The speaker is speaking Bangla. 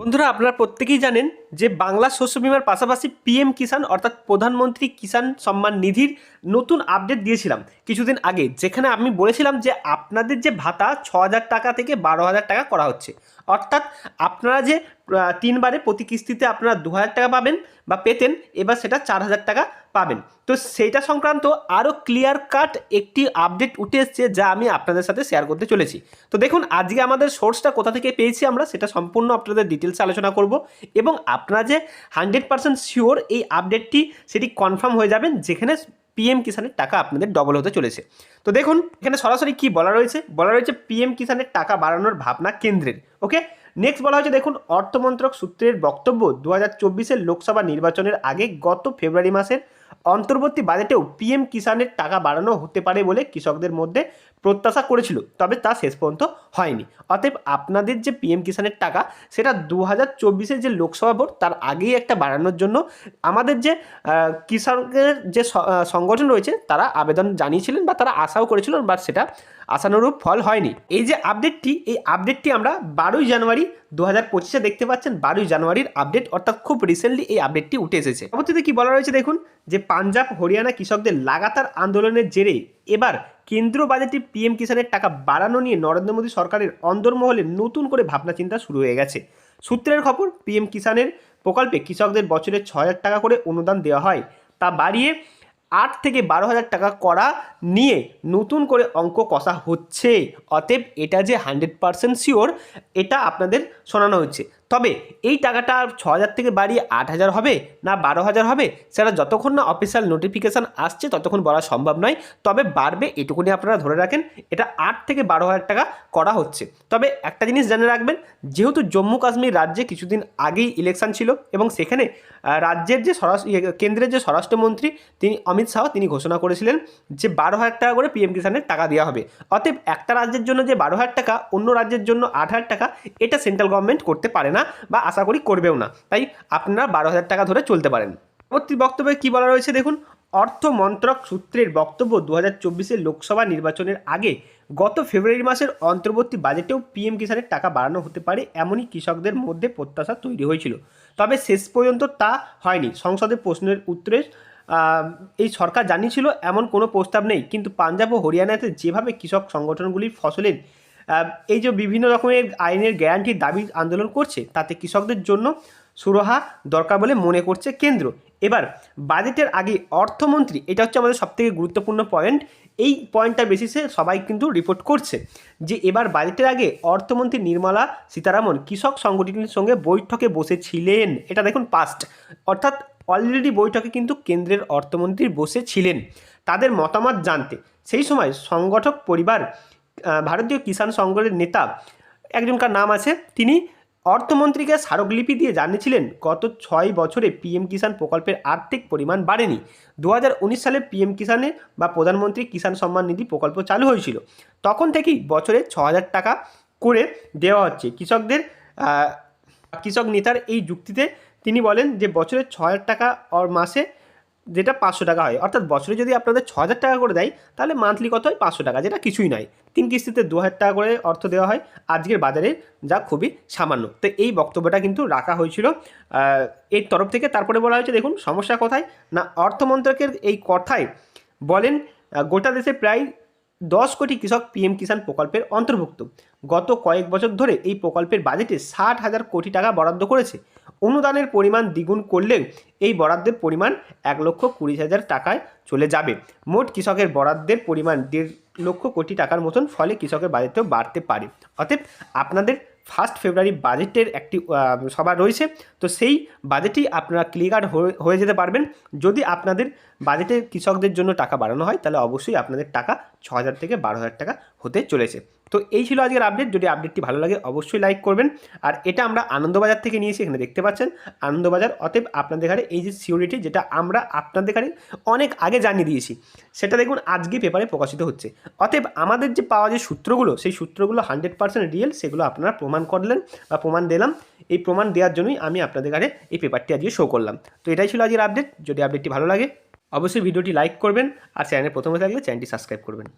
বন্ধুরা, আপনারা প্রত্যেকেই জানেন যে বাংলা শস্য বিমার পাশাপাশি পিএম কিষাণ অর্থাৎ প্রধানমন্ত্রী কিষাণ সম্মান নিধির নতুন আপডেট দিয়েছিলাম কিছুদিন আগে, যেখানে আমি বলেছিলাম যে আপনাদের যে ভাতা ছ হাজার টাকা থেকে বারো হাজার টাকা করা হচ্ছে। অর্থাৎ আপনারা যে তিনবারে প্রতি কিস্তিতে আপনারা দু হাজার টাকা পাবেন বা পেতেন, এবার সেটা চার হাজার টাকা পাবেন। তো সেইটা সংক্রান্ত আরও ক্লিয়ার কাট একটি আপডেট উঠে এসছে যা আমি আপনাদের সাথে শেয়ার করতে চলেছি। তো দেখুন, আজকে আমাদের সোর্সটা কোথা থেকে পেয়েছি আমরা সেটা সম্পূর্ণ আপনাদের ডিটেলস আলোচনা করব এবং আপনারা যে হান্ড্রেড পার্সেন্ট শিওর এই আপডেটটি সেটি কনফার্ম হয়ে যাবেন, যেখানে পিএম কিষানের টাকা আপনাদের ডবল হতে চলেছে। তো দেখুন, এখানে সরাসরি কি বলা রয়েছে? বলা রয়েছে পিএম কিষানের টাকা বাড়ানোর ভাবনা কেন্দ্রের, ওকে? নেক্সট বলা হয়েছে, দেখুন, অর্থমন্ত্রক সূত্রের বক্তব্য দু হাজার লোকসভা নির্বাচনের আগে গত ফেব্রুয়ারি মাসের অন্তর্বর্তী বাজেটেও পিএম কিষানের টাকা বাড়ানো হতে পারে বলে কৃষকদের মধ্যে প্রত্যাশা করেছিল, তবে তা শেষ পর্যন্ত হয়নি। অতএব আপনাদের যে পিএম কিষানের টাকা, সেটা দু হাজার যে লোকসভা ভোট, তার আগেই একটা বাড়ানোর জন্য আমাদের যে কৃষকের যে সংগঠন রয়েছে, তারা আবেদন জানিয়েছিলেন বা তারা আশাও করেছিলেন বা সেটা আশানুরূপ ফল হয়নি। এই যে আপডেটটি, এই আপডেটটি আমরা বারোই জানুয়ারি দু হাজার পঁচিশে দেখতে পাচ্ছেন। বারোই জানুয়ারির আপডেট, অর্থাৎ খুব রিসেন্টলি এই আপডেটটি উঠে এসেছে। পরবর্তীতে কি বলা রয়েছে দেখুন, যে পাঞ্জাব, হরিয়ানা কৃষকদের লাগাতার আন্দোলনের জেরে এবার কেন্দ্র বাজেটে পিএম কিষানের টাকা বাড়ানো নিয়ে নরেন্দ্র মোদী সরকারের অন্দরমহলে নতুন করে ভাবনা চিন্তা শুরু হয়ে গেছে। সূত্রের খবর, পিএম কিষানের প্রকল্পে কৃষকদের বছরে ছ হাজার টাকা করে অনুদান দেওয়া হয়। তা বাড়িয়ে আট থেকে বারো হাজার টাকা করা নিয়ে নতুন করে অঙ্ক কষা হচ্ছে। অতএব এটা যে হান্ড্রেড পারসেন্ট শিওর, এটা আপনাদের শোনানো হচ্ছে। তবে এই টাকাটা ছ হাজার থেকে বাড়িয়ে আট হাজার হবে না বারো হাজার হবে সেটা যতক্ষণ না অফিসিয়াল নোটিফিকেশান আসছে ততক্ষণ বলা সম্ভব নয়। তবে বাড়বে এটুকুনি আপনারা ধরে রাখেন এটা আট থেকে বারো হাজার টাকা করা হচ্ছে। তবে একটা জিনিস জেনে রাখবেন যেহেতু জম্মু কাশ্মীর রাজ্যে কিছুদিন আগেই ইলেকশন ছিল এবং সেখানে রাজ্যের যে স্বরাষ্ট্র ইয়ে, কেন্দ্রের যে স্বরাষ্ট্রমন্ত্রী তিনি অমিত শাহ তিনি ঘোষণা করেছিলেন যে বারো হাজার টাকা করে পিএম কিষানের টাকা দেওয়া হবে। অতএব একটা রাজ্যের জন্য যে বারো হাজার টাকা অন্য রাজ্যের জন্য আট হাজার টাকা এটা সেন্ট্রাল গভর্নমেন্ট করতে পারে না। বা আশা করি করবেও না। তাই আপনারা বারো হাজার টাকা ধরে চলতে পারেন। পরবর্তী বক্তব্যে কী বলা রয়েছে দেখুন? অর্থ মন্ত্রক সূত্রের বক্তব্য দু হাজার লোকসভা নির্বাচনের আগে গত ফেব্রুয়ারি মাসের অন্তর্বর্তী বাজেটেও পিএম কিষানের টাকা বাড়ানো হতে পারে এমনই কৃষকদের মধ্যে প্রত্যাশা তৈরি হয়েছিল। তবে শেষ পর্যন্ত তা হয়নি। সংসদে প্রশ্নের উত্তরে এই সরকার জানিয়েছিল, এমন কোনো প্রস্তাব নেই। কিন্তু পাঞ্জাব ও হরিয়ানাতে যেভাবে কৃষক সংগঠনগুলির ফসলের এই যে বিভিন্ন রকমের আইনের গ্যারান্টির দাবি আন্দোলন করছে, তাতে কৃষকদের জন্য সুরাহা দরকার বলে মনে করছে কেন্দ্র। এবার বাজেটের আগে অর্থমন্ত্রী, এটা হচ্ছে আমাদের সবথেকে গুরুত্বপূর্ণ পয়েন্ট এই পয়েন্টটার বেসিসে সবাই কিন্তু রিপোর্ট করছে যে এবার বাজেটের আগে অর্থমন্ত্রী নির্মলা সীতারামন কৃষক সংগঠনের সঙ্গে বৈঠকে বসেছিলেন। এটা দেখুন পাস্ট অর্থাৎ অলরেডি বৈঠকে কিন্তু কেন্দ্রের অর্থমন্ত্রী বসেছিলেন। তাদের মতামত জানতে, সেই সময় সংগঠক পরিবার ভারতীয় কিষাণ সংঘের নেতা, একজনকার নাম আছে, তিনি অর্থমন্ত্রীকে স্মারকলিপি দিয়ে জানিয়েছিলেন, গত ছয় বছরে পিএম কিষাণ প্রকল্পের আর্থিক পরিমাণ বাড়েনি। দু হাজার উনিশ সালে পিএম কিষানে বা প্রধানমন্ত্রী কিষাণ সম্মান নিধি প্রকল্প চালু হয়েছিল। তখন থেকেই বছরে ছ টাকা করে দেওয়া হচ্ছে। কৃষকদের কৃষক নেতার এই যুক্তিতে তিনি বলেন যে, বছরে ছ টাকা মাসে যেটা পাঁচশো টাকা হয়। অর্থাৎ বছরে যদি আপনাদের ছ হাজার টাকা করে দেয়, তাহলে মান্থলি কত হয়? পাঁচশো টাকা, যেটা কিছুই নয়। তিন কিস্তিতে দু হাজার টাকা করে অর্থ দেওয়া হয়। আজকের বাজারে যা খুবই সামান্য। তো এই বক্তব্যটা কিন্তু রাখা হয়েছিল। এর তরফ থেকে তারপরে বলা হয়েছে, দেখুন, সমস্যা কোথায়? না, অর্থমন্ত্রকের এই কথায় বলেন গোটা দেশে প্রায় দশ কোটি কৃষক পিএম কিষাণ প্রকল্পের অন্তর্ভুক্ত। গত কয়েক বছর ধরে এই প্রকল্পের বাজেটে ষাট হাজার কোটি টাকা বরাদ্দ করেছে। অনুদানের পরিমাণ দ্বিগুণ করলেও এই বরাদ্দের পরিমাণ এক লক্ষ কুড়ি হাজার টাকায় চলে যাবে। মোট কৃষকের বরাদ্দের পরিমাণ দেড় লক্ষ কোটি টাকার মতন, ফলে কৃষকের বাজেটেও বাড়তে পারে। অতএব আপনাদের ফার্স্ট ফেব্রুয়ারি বাজেটের একটি সভা রয়েছে। তো সেই বাজেটেই আপনারা ক্লিয়ার হয়ে যেতে পারবেন। যদি আপনাদের বাজেটে কৃষকদের জন্য টাকা বাড়ানো হয়, তাহলে অবশ্যই আপনাদের টাকা ছ হাজার থেকে বারো হাজার টাকা হতে চলেছে। তো এই ছিল আজকের আপডেট যদি আপডেটটি ভালো লাগে, অবশ্যই লাইক করবেন। আর এটা আমরা আনন্দবাজার থেকে নিয়েছি, এখানে দেখতে পাচ্ছেন। আনন্দবাজার অতএব আপনাদের ঘরে এই যে সিউরিটি যেটা আমরা আপনাদের ঘরে অনেক আগে জানিয়ে দিয়েছি, সেটা দেখুন আজকে পেপারে প্রকাশিত হচ্ছে। অতএব আমাদের যে পাওয়া যে সূত্রগুলো, সেই সূত্রগুলো হান্ড্রেড পার্সেন্ট রিয়েল সেগুলো আপনারা প্রমাণ করলেন বা প্রমাণ দিলাম। এই প্রমাণ দেওয়ার জন্যই আমি আপনাদের ঘরে এই পেপারটি আজকে শো করলাম। তো এটাই ছিল আজকের আপডেট যদি আপডেটটি ভালো লাগে, অবশ্যই ভিডিওটি লাইক করবেন। আর চ্যানেলে প্রথমে থাকলে চ্যানেলটি সাবস্ক্রাইব করবেন।